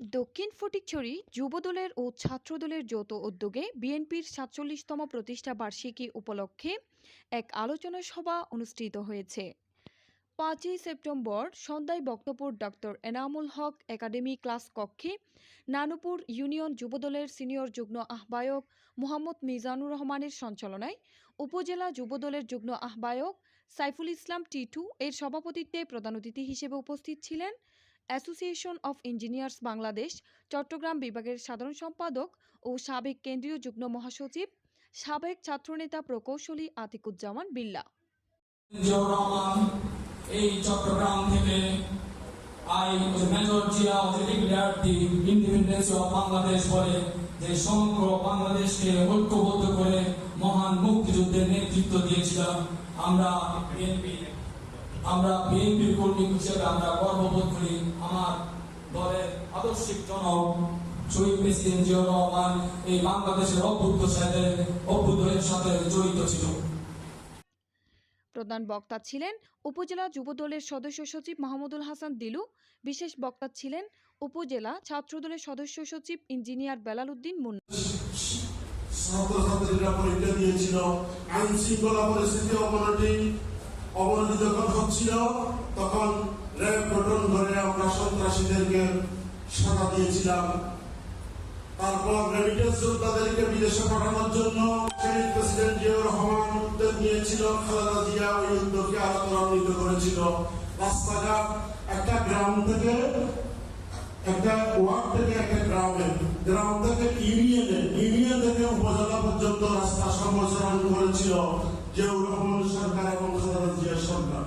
দক্ষিণ ফটিকছড়ি যুবদলের ও ছাত্রদলের যৌথ উদ্যোগে বিএনপির সাতচল্লিশতম প্রতিষ্ঠা বার্ষিকী উপলক্ষে এক আলোচনা সভা অনুষ্ঠিত হয়েছে। পাঁচই সেপ্টেম্বর সন্ধ্যায় Baktapur doctor Enamul Haque academy class কক্ষে নানুপুর ইউনিয়ন যুবদলের সিনিয়র যুগ্ম আহ্বায়ক মোহাম্মদ মিজানুর রহমানের সঞ্চালনায় উপজেলা যুবদলের যুগ্ম আহ্বায়ক সাইফুল ইসলাম টিটু এর সভাপতিত্বে প্রধান অতিথি হিসেবে উপস্থিত ছিলেন association of engineers Bangladesh, Chattogram বিভাগের সাধারণ সম্পাদক ও সাবেক কেন্দ্রীয় যুগ্ম মহাসচিব, সাবেক ছাত্রনেতা প্রকৌশলী আতিকুজ্জামান বিল্লা। এই চট্টগ্রাম থেকে I the independence of Bangladesh বলে যে সমগ্র বাংলাদেশকে ঐক্যবদ্ধ করে মহান মুক্তিযুদ্ধের নেতৃত্ব দিয়েছিলাম আমরা আমরা বিএনপির কর্মী হিসেবে আমরা গর্ববোধ করি। আমার দলের আদর্শিক জনক শহীদ প্রেসিডেন্ট জিয়াউর রহমান এই বাংলাদেশের সাথে অভ্যুদয়ের সাথে জড়িত ছিল। প্রধান বক্তা ছিলেন উপজেলা যুবদলের সদস্য সচিব মাহমুদুল হাসান দিলু। বিশেষ বক্তা ছিলেন উপজেলা ছাত্রদলের সদস্য সচিব ইঞ্জিনিয়ার বেলাল উদ্দিন মুন্না। ছাত্রছাত্রীরা পরীক্ষা দিয়েছিল। আইন শৃঙ্খলা পরিস্থিতি অবনতি অবনতি যখন হচ্ছিল, তখন র্যাব করে আমরা সন্ত্রাসীদেরকে সাজা দিয়েছিলাম। তারপর রেমিটেন্স যোদ্ধাদেরকে বিদেশে পাঠানোর জন্য প্রেসিডেন্ট জিয়াউর রহমান উদ্যোগ নিয়েছিল, খালেদা জিয়া ওই উদ্যোগকে আরও ত্বরান্বিত করেছিল। রাস্তাঘাট একটা গ্রাম থেকে, একটা ওয়ার্ড থেকে একটা গ্রামে, গ্রাম থেকে ইউনিয়নে, ইউনিয়ন থেকে উপজেলা পর্যন্ত রাস্তা সম্প্রসারণ করেছিল। রহমান সরকার এবং খালেদা জিয়া সরকার।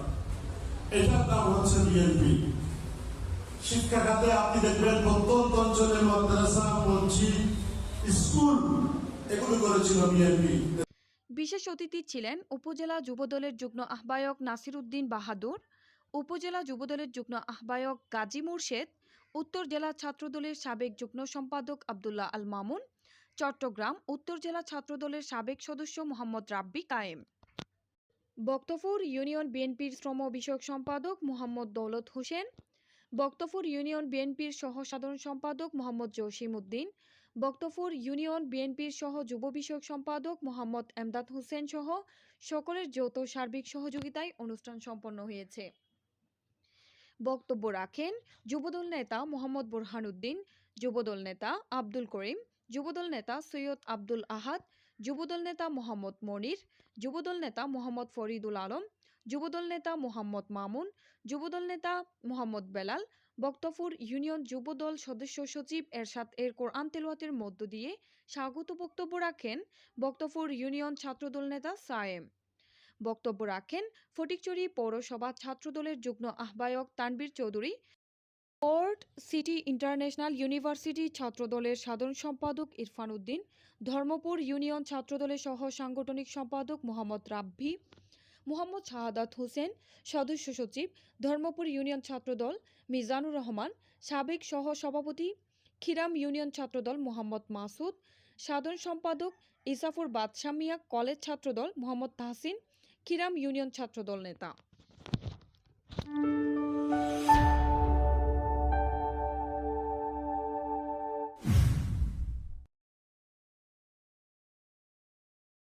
এটার নাম হচ্ছে বিএনপি। শিক্ষা খাতে আপনি দেখবেন প্রত্যন্ত অঞ্চলে মাদ্রাসা, মসজিদ, স্কুল, এগুলো করেছিল বিএনপি। বিশেষ অতিথি ছিলেন উপজেলা যুবদলের যুগ্ম আহ্বায়ক নাসির উদ্দিন বাহাদুর, উপজেলা যুবদলের যুগ্ম আহ্বায়ক গাজী মুর্শেদ, উত্তর জেলা ছাত্রদলের সাবেক যুগ্ম সম্পাদক আবদুল্লাহ আল মামুন, চট্টগ্রাম উত্তর জেলা ছাত্রদলের সাবেক সদস্য মোহাম্মদ রাব্বি কায়েম। বক্তপুর ইউনিয়ন বিএনপির শ্রম বিষয়ক সম্পাদক মোহাম্মদ দৌলত হোসেন বক্তপুর ইউনিয়ন বিএনপির সহ সাধারণ সম্পাদক মোহাম্মদ জসিম উদ্দিন বক্তপুর ইউনিয়ন বিএনপির সহ যুব বিষয়ক সম্পাদক মোহাম্মদ এমদাদ হোসেন সহ সকলের যৌথ সার্বিক সহযোগিতায় অনুষ্ঠান সম্পন্ন হয়েছে। বক্তব্য রাখেন যুবদল নেতা মোহাম্মদ বোরহানুদ্দিন যুবদল নেতা আব্দুল করিম, যুবদল নেতা সৈয়দ আব্দুল আহাদ যুবদল নেতা মোহাম্মদ মনির, যুবদল নেতা মোহাম্মদ ফরিদুল আলম, যুবদল নেতা মোহাম্মদ মামুন, যুবদল নেতা মোহাম্মদ বেলাল বক্তপুর ইউনিয়ন যুবদল সদস্য সচিব এরশাদ এর কোরআন তেলাওয়াতের মধ্য দিয়ে স্বাগত বক্তব্য রাখেন বক্তপুর ইউনিয়ন ছাত্রদল নেতা সায়েম। বক্তব্য রাখেন ফটিকচুরি পৌরসভা ছাত্রদলের যুগ্ম আহ্বায়ক Tanvir Chowdhury port city international university ছাত্রদলের সাধারণ সম্পাদক ইরফান উদ্দিন, ধর্মপুর ইউনিয়ন ছাত্রদলের সহ সাংগঠনিক সম্পাদক মোহাম্মদ রাব্বি, মোহাম্মদ শাহাদাত হোসেন, সদস্য সচিব ধর্মপুর ইউনিয়ন ছাত্রদল মিজানুর রহমান, সাবেক সহ সভাপতি খিরাম ইউনিয়ন ছাত্রদল মোহাম্মদ মাসুদ, সাধারণ সম্পাদক ইসাফুর বাদশাহ মিয়া, কলেজ ছাত্রদল মোহাম্মদ তাহসিন, খিরাম ইউনিয়ন ছাত্রদল নেতা।